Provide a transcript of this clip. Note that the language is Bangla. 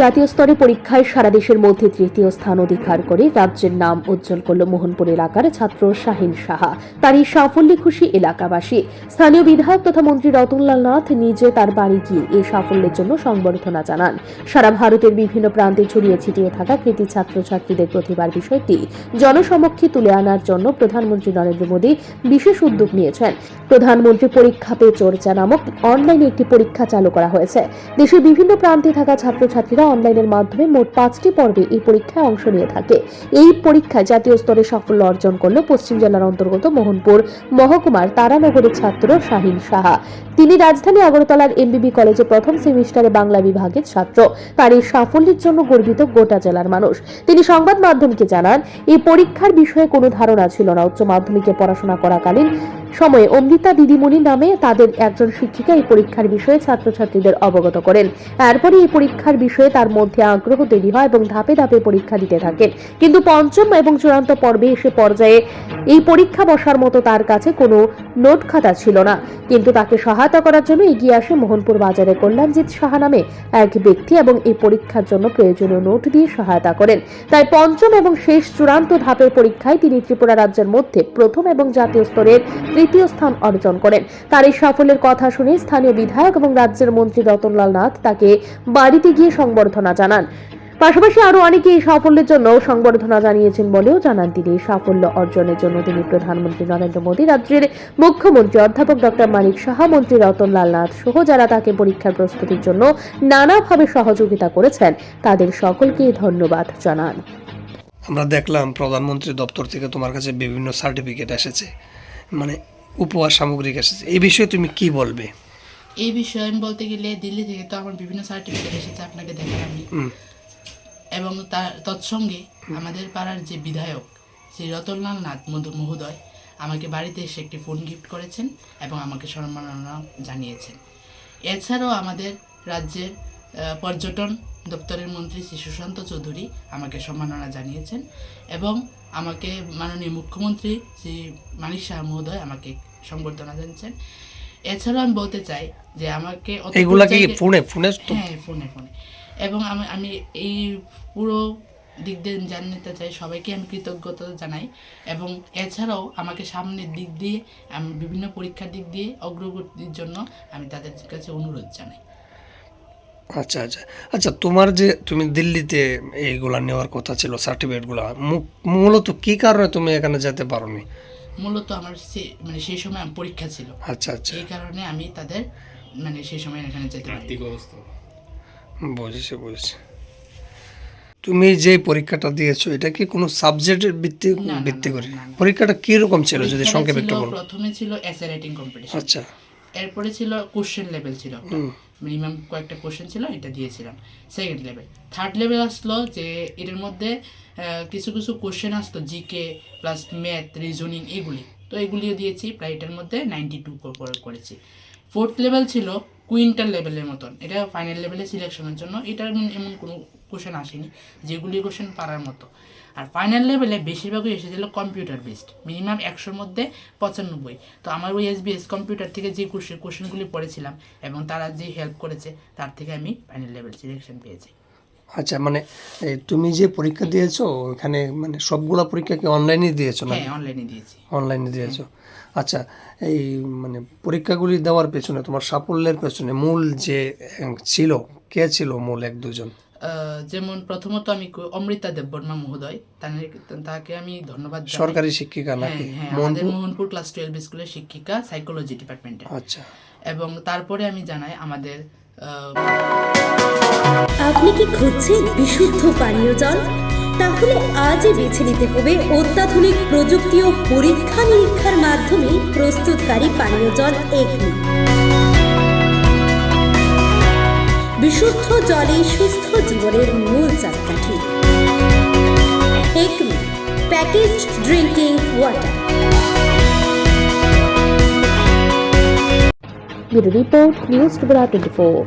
জাতীয় স্তরে পরীক্ষায় সারা দেশের মধ্যে তৃতীয় স্থান অধিকার করে রাজ্যের নাম উজ্জ্বল করল মোহনপুর এলাকার ছাত্র শাহিন সাহা। তার এই সাফল্যে খুশি এলাকাবাসী। স্থানীয় বিধায়ক তথা মন্ত্রী রতনলাল নাথ নিজে তার বাড়ি গিয়ে এই সাফল্যের জন্য সংবর্ধনা জানান। সারা ভারতের বিভিন্ন প্রান্তে ছড়িয়ে ছিটিয়ে থাকা কৃতি ছাত্রছাত্রীদের প্রতিভার বিষয়টি জনসমক্ষে তুলে আনার জন্য প্রধানমন্ত্রী নরেন্দ্র মোদী বিশেষ উদ্যোগ নিয়েছেন। প্রধানমন্ত্রী পরীক্ষা পে চর্চা নামক অনলাইনে একটি পরীক্ষা চালু করা হয়েছে। দেশের বিভিন্ন প্রান্তে থাকা ছাত্রছাত্রীরা অনলাইনের মাধ্যমে মোট পাঁচটি পর্বে এই পরীক্ষায় অংশ নিয়ে থাকে। এই পরীক্ষায় জাতীয় স্তরে সাফল্য অর্জন করল পশ্চিম জেলার অন্তর্গত মোহনপুর, মহকুমার তারানগরের ছাত্র শাহিন সাহা। তিনি রাজধানী আগরতলার এমবিবি কলেজে প্রথম সেমিস্টারে বাংলা বিভাগের ছাত্র। তার এই সাফল্যের জন্য গর্বিত গোটা জেলার মানুষ। তিনি সংবাদ মাধ্যমকে জানান, এই পরীক্ষার বিষয়ে কোনো ধারণা ছিল না। উচ্চ মাধ্যমিকে পড়াশোনা করাকালীন সময়ে অমৃতা দিদিমণি নামে তাদের একজন শিক্ষিকা এই পরীক্ষার বিষয়ে ছাত্রছাত্রীদের অবগত করেন। এরপরে এই পরীক্ষার বিষয়ে তার মধ্যে আগ্রহ তৈরি হয় এবং ধাপে ধাপে পরীক্ষা দিতে থাকেন। কিন্তু পঞ্চম এবং চূড়ান্ত পর্বে এসে পর্যায়ে এই পরীক্ষা বসার মতো তার কাছে কোনো নোট খাতা ছিল না। কিন্তু তাকে সহায়তা করার জন্য এগিয়ে আসে মোহনপুর বাজারে কল্যাণজিৎ সাহা নামে এক ব্যক্তি এবং এই পরীক্ষার জন্য প্রয়োজনীয় নোট দিয়ে সহায়তা করেন। তাই পঞ্চম এবং শেষ চূড়ান্ত ধাপের পরীক্ষায় তিনি ত্রিপুরা রাজ্যের মধ্যে প্রথম এবং জাতীয় স্তরের তৃতীয় স্থান অর্জন করেন। তার এই সাফল্যের কথা শুনে স্থানীয় বিধায়ক এবং রাজ্যের মন্ত্রী রতনলাল নাথ তাকে বাড়িতে গিয়ে সংবর্ধনা জানান। পাশাপাশি আরও অনেকে এই সাফল্যের জন্য সংবর্ধনা জানিয়েছেন বলেও জানান তিনি। এই সাফল্য অর্জনের জন্য তিনি প্রধানমন্ত্রী নরেন্দ্র মোদী, রাজ্যের মুখ্যমন্ত্রী অধ্যাপক ডক্টর মানিক সাহা, মন্ত্রী রতনলাল নাথ সহ যারা তাকে পরীক্ষার প্রস্তুতির জন্য নানাভাবে সহযোগিতা করেছেন, তাদের সকলকে ধন্যবাদ জানান। আমরা দেখলাম প্রধানমন্ত্রী দপ্তর থেকে তোমার কাছে বিভিন্ন সার্টিফিকেট এসেছে। মানে উপহার সামগ্রিক এসেছে এই বিষয়ে তুমি কি বলবে? এই বিষয়ে আমি বলতে গেলে দিল্লি থেকে তো আমার বিভিন্ন সার্টিফিকেট এসেছে আপনাকে দেখালাম আমি। এবং তার তৎসঙ্গে আমাদের পাড়ার যে বিধায়ক শ্রী রতনলাল নাথ মধু- মহোদয় আমাকে বাড়িতে এসে একটি ফোন গিফট করেছেন এবং আমাকে সম্মাননা জানিয়েছেন। এছাড়াও আমাদের রাজ্যের পর্যটন দপ্তরের মন্ত্রী শ্রী সুশান্ত চৌধুরী আমাকে সম্মাননা জানিয়েছেন এবং আমাকে মাননীয় মুখ্যমন্ত্রী শ্রী মানিক শাহ মহোদয় আমাকে সংবর্ধনা জানিয়েছেন। এছাড়াও আমি বলতে চাই যে আমাকে এইগুলা কি ফোনে ফোনে হ্যাঁ ফোনে ফোনে। এবং আমি আমি এই পুরো দিক দিয়ে জানতে চাই সবাইকে আমি কৃতজ্ঞতা জানাই। এবং এছাড়াও আমাকে সামনের দিক দিয়ে আমি বিভিন্ন পরীক্ষার দিক দিয়ে অগ্রগতির জন্য আমি তাদের কাছে অনুরোধ জানাই। আচ্ছা আচ্ছা। আচ্ছা তোমার যে তুমি দিল্লিতে এইগুলা নেওয়ার কথা ছিল সার্টিফিকেটগুলো মূলত কী কারণে তুমি এখানে যেতে পারোনি? মূলত আমার মানে সেই সময় আমার পরীক্ষা ছিল। আচ্ছা আচ্ছা। এই কারণে আমি তাদের মানে সেই সময় এখানে যেতে পারি বুঝেছি বুঝেছি। তুমি যে পরীক্ষাটা দিয়েছ এটা কি কোনো সাবজেক্টের ভিত্তি ভিত্তি করে। পরীক্ষাটা কি রকম ছিল যদি সংক্ষেপে একটু বলো। প্রথমে ছিল এসে রাইটিং কম্পিটিশন আচ্ছা। এরপরে ছিল কোশ্চেন লেভেল ছিল। হুম। মিনিমাম কয়েকটা কোশ্চেন ছিল, এটা দিয়েছিলাম। সেকেন্ড লেভেল থার্ড লেভেল আসলো যে, এটার মধ্যে কিছু কিছু কোশ্চেন আসতো জিকে প্লাস ম্যাথ রিজনিং এগুলি। তো এগুলিও দিয়েছি, প্রায় এটার মধ্যে নাইনটি টু করেছি। ফোর্থ লেভেল ছিল কুইন্টাল লেভেলের মতন। এটা ফাইনাল লেভেলে সিলেকশনের জন্য। এটার এমন- কোনো কোশ্চেন আসেনি, যেগুলি কোশ্চেন পারার মতো। আর ফাইনাল লেভেলে বেশিরভাগই এসেছিল কম্পিউটার বেসড মিনিমাম একশোর মধ্যে পঁচানব্বই। তো আমার ওই এসবিএস কম্পিউটার থেকে যে কোশ্চেন কোশ্চেনগুলি পড়েছিলাম এবং তারা যে হেল্প করেছে তার থেকে আমি ফাইনাল লেভেল সিলেকশন পেয়েছি। আচ্ছা মানে তুমি যে পরীক্ষা দিয়েছ ওখানে মানে সবগুলা পরীক্ষা কি অনলাইনে দিয়েছ না হ্যাঁ অনলাইনে দিয়েছি। অনলাইনে দিয়েছ। আচ্ছা এই মানে পরীক্ষাগুলি দেওয়ার পেছনে তোমার সাফল্যের পেছনে মূল যে ছিল কে ছিল মূল এক দুজন? যেমন প্রথমত আমি অমৃতা দেববর্মা মহোদয় তাকে আমি ধন্যবাদ সরকারি শিক্ষিকা হ্যাঁ নাকি? হ্যাঁ আমাদের মোহনপুর ক্লাস টুয়েলভ স্কুলের শিক্ষিকা সাইকোলজি ডিপার্টমেন্টে আচ্ছা। এবং তারপরে আমি জানাই আমাদের আহ, আপনি কি খুঁজছেন বিশুদ্ধ পানীয় জল? তাহলে আজই বেছে নিতে হবে অত্যাধুনিক প্রযুক্তি ও পরীক্ষা নিরীক্ষার মাধ্যমে প্রস্তুতকারী পানীয় জল এগনি বিশুদ্ধ জলে সুস্থ জীবনের মূল চাকাঠি। Acme package drinking water. Bureau report news Tripura twenty four